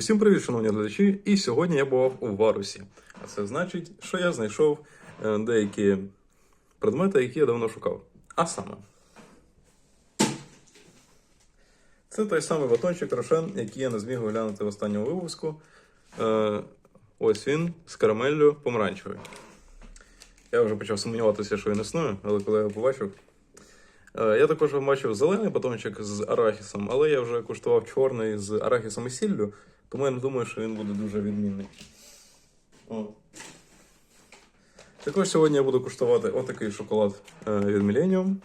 Усім привіт, шановні глядачі! І сьогодні я бував у Варусі. А це значить, що я знайшов е, деякі предмети, які я давно шукав. А саме. Це той самий батончик Рошен, який я не зміг оглянути в останньому випуску. Е, ось він з карамеллю помаранчевою. Я вже почав сумніватися, що він існує, але коли я його побачив. Е, Я також бачив зелений батончик з арахісом, але я вже куштував чорний з арахісом і сіллю, тому я не думаю, що він буде дуже відмінний. О. Також сьогодні я буду куштувати отакий шоколад е, від Millennium.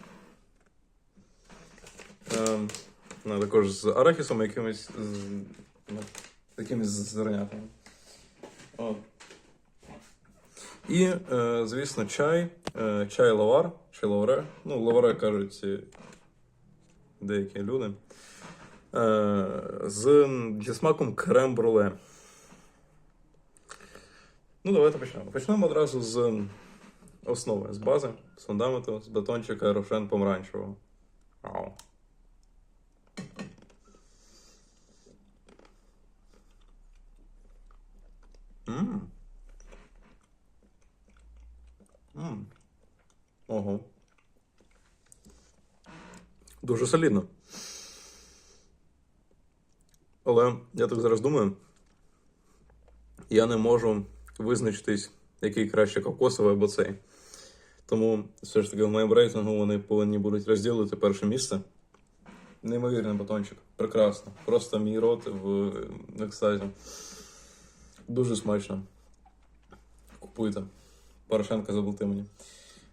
Е, також з арахісом і якимись ну, зернятами. От. І, е, звісно, чай, чай лавар, чай лаваре. Ну, лаваре кажуть деякі люди. Е, з, зі смаком крем-бруле. Ну, давайте почнемо. Почнемо одразу з основи, з бази, з фундаменту, з батончика рошен помаранчевого. Ау. Мм. Мм. Ого. Дуже солідно. Але я так зараз думаю, я не можу визначитись, який краще кокосовий або цей. Тому все ж таки в моєму рейтингу вони повинні будуть розділити перше місце. Неймовірний батончик. Прекрасно. Просто мій рот в екстазі. Дуже смачно. Купуйте. Порошенка заплати мені.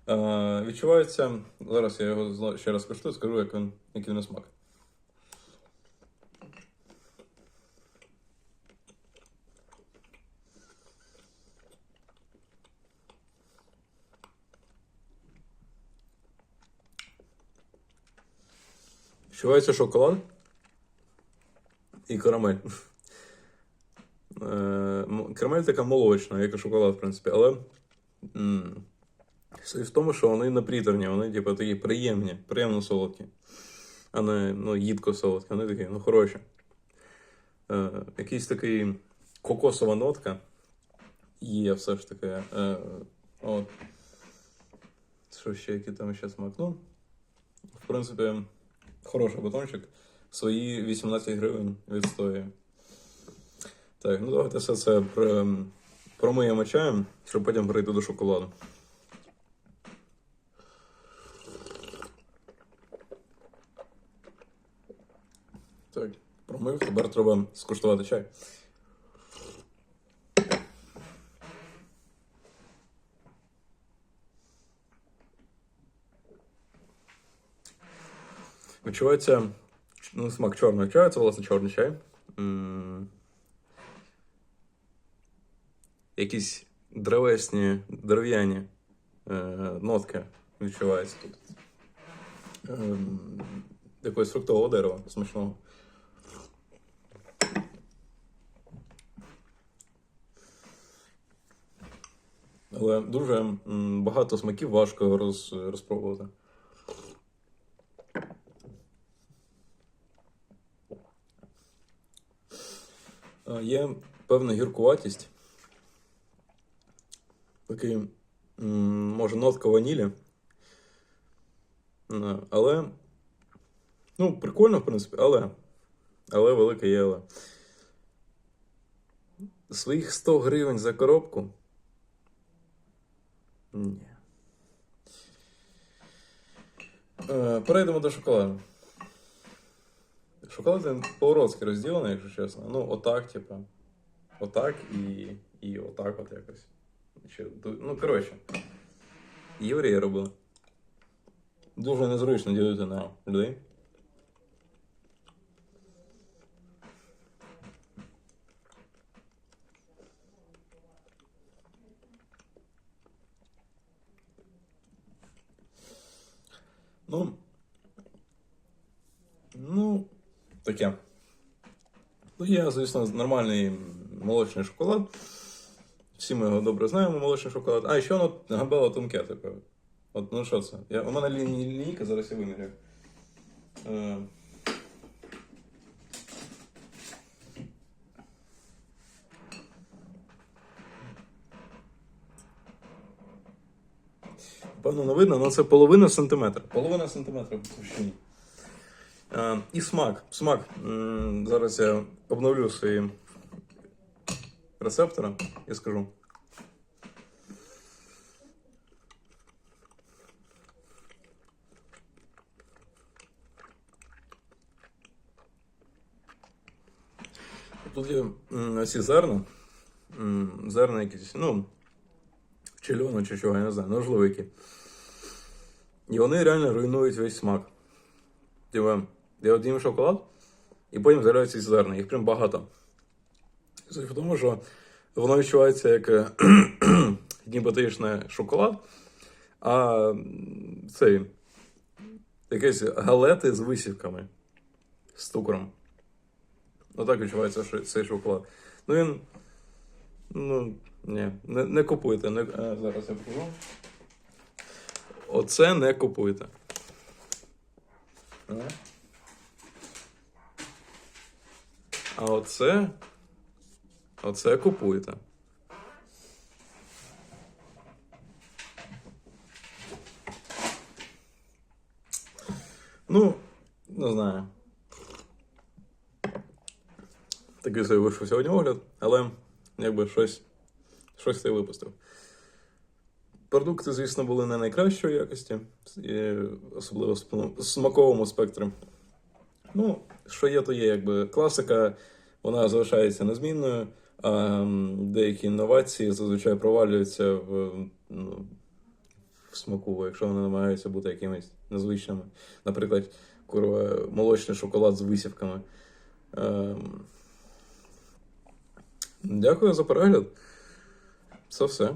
Е, відчувається. Зараз я його ще раз коштую, скажу, як він, який він смак. Відчувається шоколад і карамель. Е, Карамель така молочна, як і шоколад, в принципі, але в тому, що вони не приторні, вони типу, такі приємні, приємно солодкі, а не ну, їдко солодкі, вони такі, ну, хороші. Е, якийсь такий кокосова нотка є все ж таки. Е, от. Що ще, який там ще смак? Ну, в принципі, хороший батончик. Свої 18 гривень відстоює. Так, ну давайте все це промиємо чаєм, щоб потім перейти до шоколаду. Так, промив, тепер треба скуштувати чай. Відчувається ну, смак чорного чаю, це власне чорний чай. М, Якісь древесні, дерев'яні е, нотки відчуваються тут. Ем, якогось фруктового дерева смачного. Але дуже багато смаків важко роз, розпробувати. Є певна гіркуватість. Такий, може, нотка ванілі. Е, Але. Ну, прикольно, в принципі, але. Але велике є але. Своїх 100 гривень за коробку. Ні. Е, Перейдемо до шоколаду. Шоколад він по-уродськи розділений, якщо чесно. Ну, отак, типу. Отак і, і отак от якось. Чи, ду- ну, коротше. Євреї робили. Дуже незручно ділити на людей. Ну. Ну, таке. Ну, Є, звісно, нормальний молочний шоколад. Всі ми його добре знаємо, молочний шоколад. А, ще воно габело тонке таке. От, ну що це? Я, У мене лінійка, зараз я виміряю. Е, Певно, не видно, але це половина сантиметра. Половина сантиметра в товщині. Е, і смак. Смак. Зараз я обновлю свої рецептори і скажу. Тут є м, оці зерна. Зерна якісь, ну, чи льону, чи чого, я не знаю, можливо. І вони реально руйнують весь смак. Типа, я от шоколад, і потім з'являються ці зерна, їх прям багато. Суть в тому, що воно відчувається як е, ніби шоколад, а цей якісь галети з висівками, з цукром. Отак відчувається цей шоколад. Ну він. Ну, ні, не, не купуйте. Не, а, зараз я покажу. Оце не купуйте. А? Оце. Оце купуйте. Ну, не знаю. Такий собі вийшов сьогодні огляд, але якби щось, щось я випустив. Продукти, звісно, були не найкращої якості, і особливо в смаковому спектрі. Ну, що є, то є, якби класика, вона залишається незмінною, а деякі інновації зазвичай провалюються в, ну, в смаку, якщо вони намагаються бути якимись незвичними. Наприклад, курва, молочний шоколад з висівками. Ем, Дякую за перегляд. Це все.